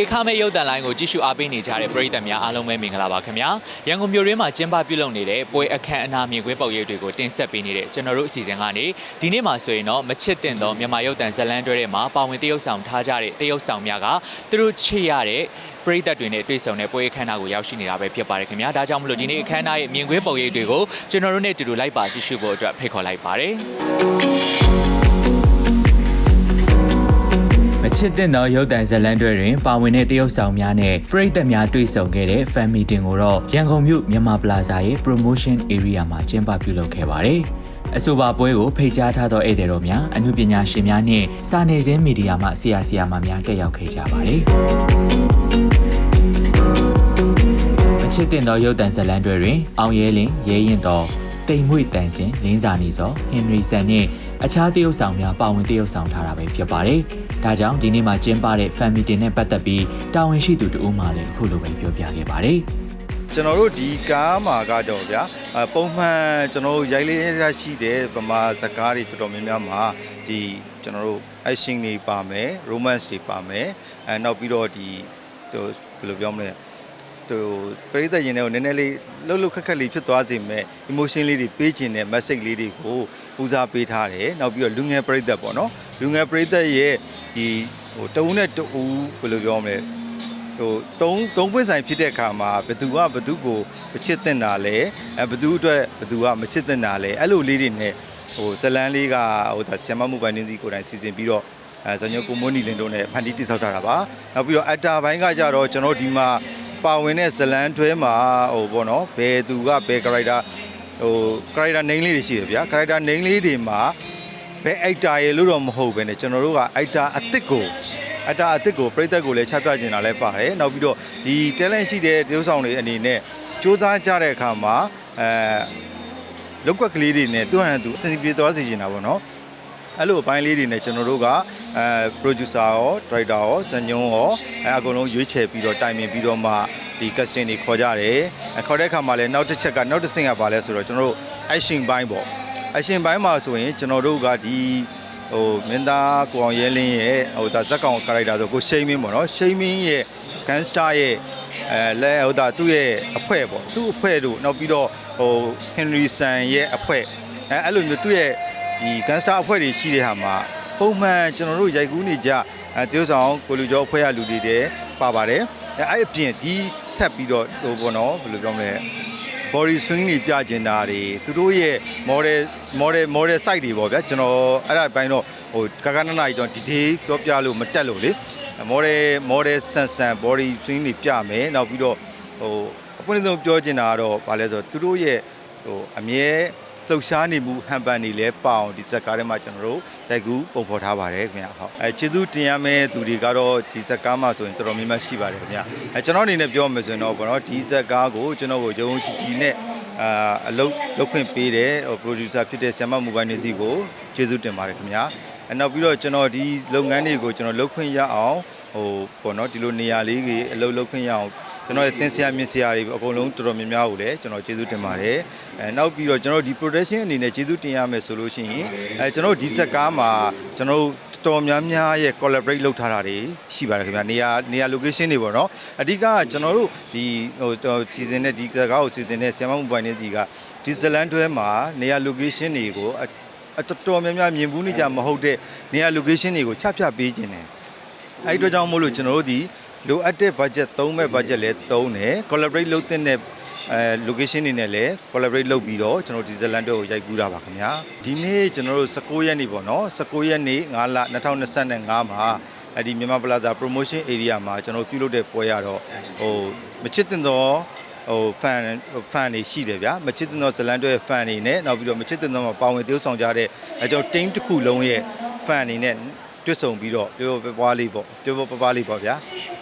အခမဲ့ရုပ်သံလိုင်းကိုကြည့်ရှုအားပေးနေကြတဲ့ပရိသတ်များအားလုံးပဲမင်္ဂလာပါခင်ဗျာရန်ကုန်မြို့ရင်းမှာကျင်းပပြုလုပ်နေတဲ့ပွဲအခမ်းအနားမြင်ကွင်းပုံရိပ်တွေကိုတင်ဆက်ပေးနေတဲ့ကျွန်တော်တို့အစီအစဉ်ကနေဒီနေ့မှာဆိုရင်တော့မချစ်တင်သောမြန်မာရုပ်သံဇတ်လန်းတွဲထဲမှာပါဝင်တရုပ်ဆောင်ထားကြတဲ့တရုပ်ဆောင်များကသူတို့ချစ်ရတဲ့ပရိသတ်တွေနဲ့တွေ့ဆုံတဲ့ပွဲအခမ်းအနားကိုရောက်ရှိနေတာပဲဖြစ်ပါတယ်ခင်ဗျာဒါကြောင့်မလို့ဒီနေ့အခမ်းအနားရဲ့မြင်ကွင်းပုံရိပ်တွေကိုကျွန်တော်တို့နဲ့အတူတူလိုက်ပါကြည့်ရှုဖို့အတွက်ဖိတ်ခေါ်လိုက်ပါတယ် ချစ်တဲ့သောရုပ်တံဇတ်လန်းတွေတွင်ပါဝင်တဲ့တရုတ်ဆောင်များနဲ့ပရိသတ်များတွေ့ဆုံခဲ့တဲ့ fan meeting ကိုတော့ရန်ကုန်မြို့မြန်မာပလာဇာရဲ့ promotion area မှာကျင်းပပြုလုပ်ခဲ့ပါတယ်။အဆိုပါပွဲကိုဖိတ်ကြားထားသောဧည့်သည်တော်များအမှုပညာရှင်များနှင့်စာနေစင်းမီဒီယာမှဆရာဆရာမများတက်ရောက်ခဲ့ကြပါတယ်။မချစ်တဲ့သောရုပ်တံဇတ်လန်းတွေတွင်အောင်ရဲလင်းရဲရင်တော် တိမ်မွေတန်စင်လင်းစာနေစောဟင်နရီဆန်နှင့်အခြားတရုတ်ဆောင်များပါဝင်တရုတ်ဆောင်ထားတာပဲဖြစ်ပါတယ်။ဒါကြောင့်ဒီနေ့မှာကျင်းပတဲ့ fan meeting နဲ့ပတ်သက်ပြီးတာဝန်ရှိသူတဦးမှလည်းအခုလိုပဲပြောပြခဲ့ပါတယ်။ကျွန်တော်တို့ဒီကားမှာကကြောင့်ဗျာအပုံမှန်ကျွန်တော်တို့ရိုက်လေးရရှိတဲ့ဗမာဇာတ်ကားတွေတော်တော်များများမှာဒီကျွန်တော်တို့ action တွေပါမယ် romance တွေပါမယ်အဲနောက်ပြီးတော့ဒီဟိုဘယ်လိုပြောမလဲ ဟိုပရိသတ်ရင်တွေကိုနည်းနည်းလေးလှုပ်လှုပ်ခက်ခက်လေးဖြစ်သွားစေမဲ့ emotion လေးတွေပေးခြင်းတဲ့ message လေးတွေကိုပူဇော်ပေးထားတယ်နောက်ပြီးတော့လူငယ်ပရိသတ်ပေါ့နော်လူငယ်ပရိသတ်ရဲ့ဒီဟိုတဦးနဲ့တဦးဘယ်လိုပြောမလဲဟိုသုံးသုံးပွင့်ဆိုင်ဖြစ်တဲ့အခါမှာဘသူကဘသူကိုမချစ်တင်တာလဲအဲဘသူအတွက်ဘသူကမချစ်တင်တာလဲအဲ့လိုလေးတွေနဲ့ဟိုဇလန်းလေးကဟိုဒါဆီယမမှုပိုင်းနေစီကိုယ်တိုင်စီစဉ်ပြီးတော့အဲဇညိုကိုမိုးနီလင်တို့နဲ့ဖန်တီးတိဆောက်ထားတာပါနောက်ပြီးတော့အတာဘိုင်းကကြတော့ကျွန်တော်ဒီမှာ ပါဝင်တဲ့ဇလန်းတွဲမှာဟိုပေါ့နော်ဘယ်သူကဘယ် character ဟို character name လေးတွေရှိတယ်ဗျာ character name လေးတွေမှာဘယ် actor ရေလို့တော့မဟုတ်ပဲねကျွန်တော်တို့က actor အစ်စ်ကိုအတာအစ်စ်ကိုပြိသက်ကိုလည်းချပြကျင်တာလည်းပါတယ်နောက်ပြီးတော့ဒီ talent ရှိတဲ့တရုပ်ဆောင်တွေအနေနဲ့စူးစမ်းကြတဲ့အခါမှာအဲလောက်ကွက်ကလေးတွေနဲ့သူ့ဟန်သူအစီအပြေသွားစေချင်တာပေါ့နော် အဲ့လိုအပိုင်းလေးတွေနဲ့ကျွန်တော်တို့ကအဲ producer ရော director ရောဇညုံရောအဲအကုန်လုံးရွေးချယ်ပြီးတော့တိုင်ပင်ပြီးတော့မှဒီ casting တွေခေါ်ကြတယ်အဲခေါ်တဲ့အခါမှာလည်းနောက်တစ်ချက်ကနောက်တစ်ဆင့်ကပါလဲဆိုတော့ကျွန်တော်တို့ action ဘိုင်းပေါ့ action ဘိုင်းမှာဆိုရင်ကျွန်တော်တို့ကဒီဟိုမင်းသားကိုအောင်ရဲလင်းရဲ့ဟိုဒါဇက်ကောင်ကာရိုက်တာဆိုကိုရှိမင်းပေါ့နော်ရှိမင်းရဲ့ဂန်စတာရဲ့အဲလဲဟိုဒါသူ့ရဲ့အဖွဲပေါ့သူ့အဖွဲတို့နောက်ပြီးတော့ဟိုဟင်နရီဆန်ရဲ့အဖွဲအဲအဲ့လိုမျိုးသူ့ရဲ့ ဒီဂန်စတာအဖွဲတွေရှိတဲ့ဟာမှာပုံမှန်ကျွန်တော်တို့ရိုက်ကူးနေကြအဲတရုတ်ဆောင်ကိုလူကျော်အဖွဲရလူတွေတည်းပါပါတယ်အဲအဲ့အပြင်ဒီထပ်ပြီးတော့ဟိုပေါ့နော်ဘယ်လိုပြောမလဲ body swing တွေပြကျင်တာတွေသူတို့ရဲ့ model model model site တွေပေါ့ဗျာကျွန်တော်အဲ့ဒါပိုင်းတော့ဟိုကာကနနာကြီးကျွန်တော် detail ပြောပြလို့မတက်လို့လေ model model ဆန်ဆန် body swing တွေပြမယ်နောက်ပြီးတော့ဟိုအပွင့်ဆုံးပြောချင်တာကတော့ဗာလဲဆိုတော့သူတို့ရဲ့ဟိုအမြဲ လှုပ်ရှားနေမှုဟန်ပန်နေလဲပအောင်ဒီဇက်ကားထဲမှာကျွန်တော်တို့ရိုက်ကူးပုံဖော်ထားပါတယ်ခင်ဗျာဟုတ်အဲကျေးဇူးတင်ရမယ့်သူတွေကတော့ဒီဇက်ကားမှာဆိုရင်တော်တော်များများရှိပါတယ်ခင်ဗျာအဲကျွန်တော်အနေနဲ့ပြောမယ်ဆိုရင်တော့ဘောနော်ဒီဇက်ကားကိုကျွန်တော်ကိုယုံကြည်ကြည်နဲ့အာအလုပ်လုပ်ခွင့်ပေးတဲ့ဟို producer ဖြစ်တဲ့ဆ iam မိုဘိုင်းနေစီကိုကျေးဇူးတင်ပါတယ်ခင်ဗျာအဲနောက်ပြီးတော့ကျွန်တော်ဒီလုပ်ငန်းတွေကိုကျွန်တော်လုပ်ခွင့်ရအောင်ဟိုဘောနော်ဒီလိုနေရာလေးကြီးအလုပ်လုပ်ခွင့်ရအောင် ကျွန်တော်ရဲ့တင်ဆက်မြင့်ဆရာတွေအကုန်လုံးတော်တော်များများကိုလည်းကျွန်တော်ကျေးဇူးတင်ပါတယ်အဲနောက်ပြီးတော့ကျွန်တော်ဒီ production အနေနဲ့ကျေးဇူးတင်ရမယ်ဆိုလို့ရှိရင်အဲကျွန်တော်ဒီဇက်ကားမှာကျွန်တော်တော်များများရဲ့ collaborate လုပ်ထားတာတွေရှိပါတယ်ခင်ဗျာနေရာနေရာ location တွေပေါ့နော်အဓိကကျွန်တော်တို့ဒီဟိုစီစဉ်တဲ့ဒီဇက်ကားကိုစီစဉ်တဲ့ဆ iam မိုဘိုင်းနေစီကဒီဇလန်တွဲမှာနေရာ location တွေကိုအအတော်တော်များများမြင်ဘူးနေကြမဟုတ်တဲ့နေရာ location တွေကိုချပြပေးခြင်းတယ်အဲ့ဒီတော့ကြောင့်မို့လို့ကျွန်တော်တို့ဒီ လိုအပ်တဲ့ budget သုံးမဲ့ budget လည်းသုံးတယ် collaborate လုပ်တဲ့နဲ့အဲ location တွေနဲ့လည်း collaborate လုပ်ပြီးတော့ကျွန်တော်ဒီဇလန်တို့ကိုရိုက်ကူးတာပါခင်ဗျာဒီနေ့ကျွန်တော်တို့19ရက်နေ့ပေါ့နော်19ရက်နေ့9လ2025မှာအဲ့ဒီမြန်မာပလာဇာ promotion area မှာကျွန်တော်ပြုလုပ်တဲ့ပွဲရတော့ဟိုမချစ်တင်တော့ဟို fan fan တွေရှိတယ်ဗျာမချစ်တင်တော့ဇလန်တို့ရဲ့ fan တွေနဲ့နောက်ပြီးတော့မချစ်တင်တော့မှာပါဝင်တိုးဆောင်ကြတဲ့အဲကျွန်တော် team တစ်ခုလုံးရဲ့ fan တွေနဲ့တွတ်ဆုံပြီးတော့ပြောပြောပွားလေးပေါ့ပြောပြောပပလေးပေါ့ဗျာ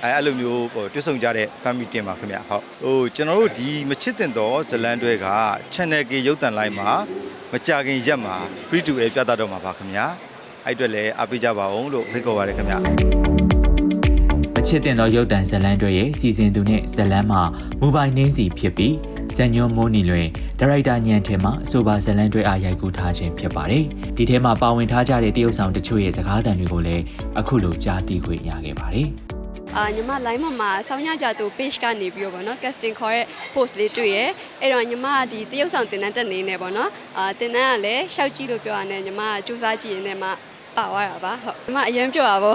အဲအဲ့လိုမျိုးဟိုတွတ်ဆုံကြတဲ့ family တင်ပါခင်ဗျာဟုတ်ဟိုကျွန်တော်တို့ဒီမချစ်တင်တော့ဇလန်တွဲက channel K ရုပ်တံလိုင်းမှာမကြခင်ရက်မှာ free to air ပြသတော့မှာပါခင်ဗျာအဲ့အတွက်လည်းအားပေးကြပါအောင်လို့ဖိတ်ခေါ်ပါတယ်ခင်ဗျာမချစ်တင်သောရုပ်တံဇတ်လန်းတွေရဲ့စီစဉ်သူနဲ့ဇတ်လန်းမှာမူပိုင်နှင်းစီဖြစ်ပြီးဇန်ညွန်မိုးနီလွင်ဒါရိုက်တာညံထဲမှာအဆိုပါဇတ်လန်းတွေအားရိုက်ကူးထားခြင်းဖြစ်ပါတယ်။ဒီထဲမှာပါဝင်ထားကြတဲ့တရုတ်ဆောင်တချို့ရဲ့စကားသံတွေကိုလည်းအခုလိုကြားသိခွင့်ရခဲ့ပါတယ်။ အာညီမ line မှာမှာဆောင်းညပြသူ page ကနေပြီးတော့ဗောနော် casting ခေါ်တဲ့ post လေးတွေ့ရဲအဲ့တော့ညီမကဒီတရုတ်ဆောင်တင်တန်းတက်နေနေဗောနော်အာတင်တန်းကလည်းရှောက်ကြည့်လို့ပြောရတယ်ညီမကစူးစမ်းကြည့်ရင်းနဲ့မှ ပါသွားတာပါဟုတ်ညီမအရင်ပြောတာဗော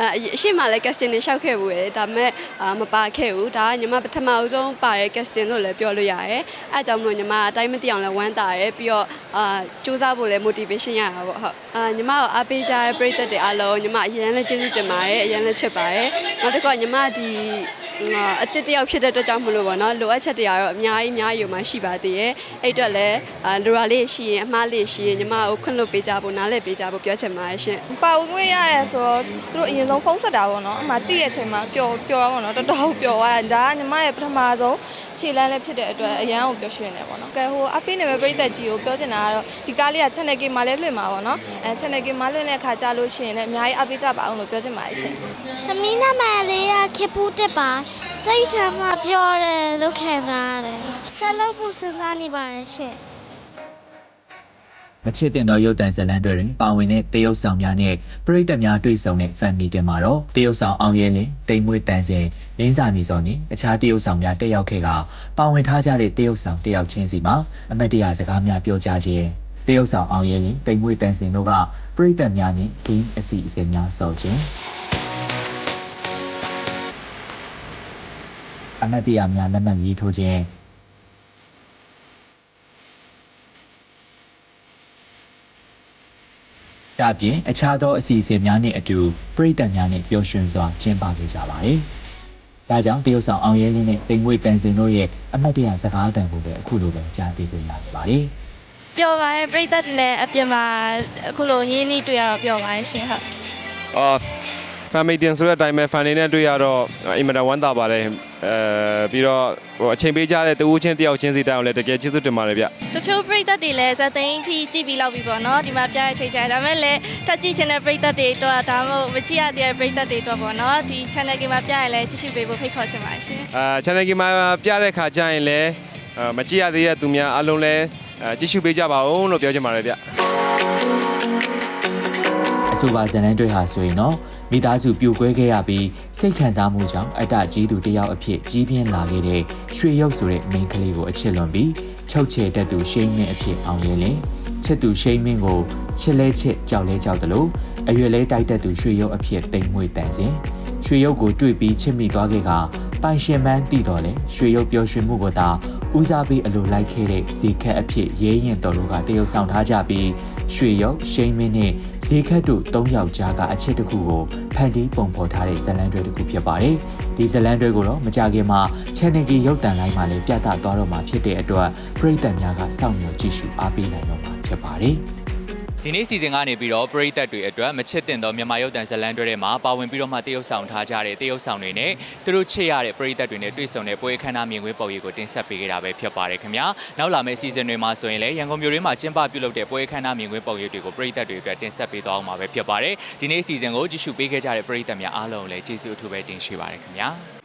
အာအရှိမှလည်း casting နဲ့ရှောက်ခဲ့ဘူးလေဒါပေမဲ့အာမပါခဲ့ဘူးဒါကညီမပထမအဆုံးပါတဲ့ casting လို့လည်းပြောလို့ရတယ်အဲအကြောင့်မလို့ညီမအတိုင်းမသိအောင်လည်းဝမ်းတာရယ်ပြီးတော့အာစူးစမ်းဖို့လည်း motivation ရတာဗောဟုတ်အာညီမကိုအားပေးကြတဲ့ပရိသတ်တွေအားလုံးညီမအရင်လည်းကျေးဇူးတင်ပါတယ်အရင်လည်းချစ်ပါတယ်နောက်တစ်ခါညီမဒီ အာအတစ်တယောက်ဖြစ်တဲ့အတွက်ကြောင့်မလို့ပေါ့နော်လိုအပ်ချက်တွေကတော့အများကြီးအများကြီးယူမှရှိပါသေးရဲ့အဲ့အတွက်လည်းအာလိုရာလေးရှိရင်အမှားလေးရှိရင်ညီမကိုခွင့်လွှတ်ပေးကြဖို့နားလည်ပေးကြဖို့ပြောချင်ပါတယ်ရှင်ပါဝင်ခွင့်ရတယ်ဆိုတော့သူတို့အရင်ဆုံးဖုန်းဆက်တာပေါ့နော်အမှတိရဲ့အချိန်မှာပျော်ပျော်တော့ပေါ့နော်တော်တော်ပျော်သွားတာဒါကညီမရဲ့ပထမဆုံးခြေလမ်းလေးဖြစ်တဲ့အတွက်အရန်ကိုပျော်ရွှင်နေပေါ့နော်ကဲဟိုအပိနေမဲ့ပြိသက်ကြီးကိုပြောချင်တာကတော့ဒီကားလေးက channel game မှာလည်းလွှင့်မှာပေါ့နော်အဲ channel game မှာလွှင့်တဲ့အခါကြာလို့ရှိရင်လည်းအများကြီးအပိကြပါအောင်လို့ပြောချင်ပါတယ်ရှင်။သမီးနာမည်လေးကခေပူတက်ပါ။စိတ်ထဲမှာပြောတယ်လို့ခံစားရတယ်။ဆက်လုပ်ဖို့စဉ်းစားနေပါတယ်ရှင်မချစ်တင်သောရုပ်တံဇာတ်လမ်းတွေတွင်ပါဝင်တဲ့တရုတ်ဆောင်များနဲ့ပရိသတ်များတွေ့ဆုံတဲ့ fan meeting မှာတော့တရုတ်ဆောင်အောင်ရဲလင်းတိမ်မွေးတန်စင်လင်းစာမီစောနဲ့အခြားတရုတ်ဆောင်များတက်ရောက်ခဲ့ကပါဝင်ထားကြတဲ့တရုတ်ဆောင်တယောက်ချင်းစီမှာအမတ်တရစကားများပြောကြားခြင်းတရုတ်ဆောင်အောင်ရဲလင်းတိမ်မွေးတန်စင်တို့ကပရိသတ်များနဲ့ game အစီအစဉ်များဆော်ခြင်း အမတ်တရများလက်မှတ်ရေးထိုးခြင်းဒါ့အပြင်အခြားသောအစီအစဉ်များနှင့်အတူပြည်သက်များနှင့်ပျော်ရွှင်စွာကျင်းပခဲ့ကြပါတယ်။ဒါကြောင့်တရုတ်ဆောင်အောင်ရဲလင်းနဲ့တိမ်မွေးပန်စင်တို့ရဲ့အမတ်တရစကားတန်ကိုလည်းအခုလိုပဲကြားသိခွင့်ရနေပါတယ်ပျော်ပါရဲ့ပြိတ္တတွေနဲ့အပြင်မှာအခုလိုရင်းနှီးတွေ့ရတော့ပျော်ပါရဲ့ရှင်ဟုတ်အော် family တင်ဆိုတဲ့အတိုင်းပဲ fan တွေနဲ့တွေ့ရတော့အင်မတန်ဝမ်းသာပါတယ်အဲပြီးတော့ဟိုအချိန်ပေးကြတဲ့တူဦးချင်းတယောက်ချင်းစီတိုင်အောင်လည်းတကယ်ကျေးဇူးတင်ပါတယ်ဗျတချို့ပြိတ္တတွေလည်းဇက်သိန်းအထိကြည့်ပြီးလောက်ပြီပေါ့နော်ဒီမှာပြရတဲ့ချိန်ချိန်ဒါပေမဲ့လည်းထပ်ကြည့်ချင်တဲ့ပြိတ္တတွေတော့ဒါမှမဟုတ်မကြည့်ရတဲ့ပြိတ္တတွေတော့ပေါ့နော်ဒီ channel ကမှာပြရလဲကြည့်ရှုပေးဖို့ဖိတ်ခေါ်ချင်ပါတယ်ရှင်အာ channel ကြီးမှာပြတဲ့ခါကျရင်လည်းအာမကြည့်ရသေးတဲ့သူများအားလုံးလည်းအာကြည့်ရှုပေးကြပါဦးလို့ပြောချင်ပါတယ်ဗျ။ အဆိုပါဇာတ်လမ်းတွေဟာဆိုရင်တော့မိသားစုပြိုကွဲခဲ့ရပြီးစိတ်ခံစားမှုကြောင့်အတ္တကြီးသူတစ်ယောက်အဖြစ်ကြီးပြင်းလာခဲ့တဲ့ရွှေရုပ်ဆိုတဲ့မိန်းကလေးကိုအချစ်လွန်ပြီးချုပ်ချယ်တတ်သူရှိမင်းအဖြစ်အောင်ရဲလင်ချစ်သူရှိမင်းကိုချစ်လဲချစ်ကြောက်လဲကြောက်တယ်လို့အရွယ်လဲတိုက်တတ်သူရွှေရုပ်အဖြစ်တိမ်မွေ့တန်စင်ရွှေရုပ်ကိုတွေ့ပြီးချစ်မိသွားခဲ့ကပိုင်ရှင်မန်းတည်တော်လဲရွှေရုပ်ပျော်ရွှင်မှုကိုသာဦးစားပေးအလိုလိုက်ခဲ့တဲ့ဇေခက်အဖြစ်ရဲရင်တော်တို့ကတရုပ်ဆောင်ထားကြပြီး ရွှေရုပ်ရှိမင်းနဲ့ဇေခက်တို့၃ယောက်ကြားကအချစ်တစ်ခုကိုဖန်တီးပုံဖော်ထားတဲ့ဇတ်လန်တွေတစ်ခုဖြစ်ပါတယ်။ဒီဇတ်လန်တွေကိုတော့မကြခင်မှာ channel ကြီးရုပ်တံလိုင်းမှာလည်းပြသသွားတော့မှာဖြစ်တဲ့အတွက်ပရိသတ်များကစောင့်မျှော်ကြည့်ရှုအားပေးနိုင်တော့မှာဖြစ်ပါတယ်။ ဒီနေ့စီစဉ်ကနေပြီးတော့ပရိသတ်တွေအတွက်မချစ်တင်သောမြန်မာရုပ်တံဇတ်လန်တွေထဲမှာပါဝင်ပြီးတော့မှတရုတ်ဆောင်ထားကြတဲ့တရုတ်ဆောင်တွေနဲ့သူတို့ချစ်ရတဲ့ပရိသတ်တွေနဲ့တွေ့ဆုံတဲ့ပွဲအခမ်းအနားမြင်ကွင်းပုံရိပ်ကိုတင်ဆက်ပေးခဲ့တာပဲဖြစ်ပါတယ်ခင်ဗျာ။နောက်လာမယ့်စီစဉ်တွေမှာဆိုရင်လည်းရန်ကုန်မြို့တွင်းမှာကျင်းပပြုလုပ်တဲ့ပွဲအခမ်းအနားမြင်ကွင်းပုံရိပ်တွေကိုပရိသတ်တွေအတွက်တင်ဆက်ပေးသွားအောင်မှာပဲဖြစ်ပါတယ်။ဒီနေ့စီစဉ်ကိုကြည့်ရှုပေးခဲ့ကြတဲ့ပရိသတ်များအားလုံးကိုလည်းကျေးဇူးအထူးပဲတင်ရှိပါတယ်ခင်ဗျာ။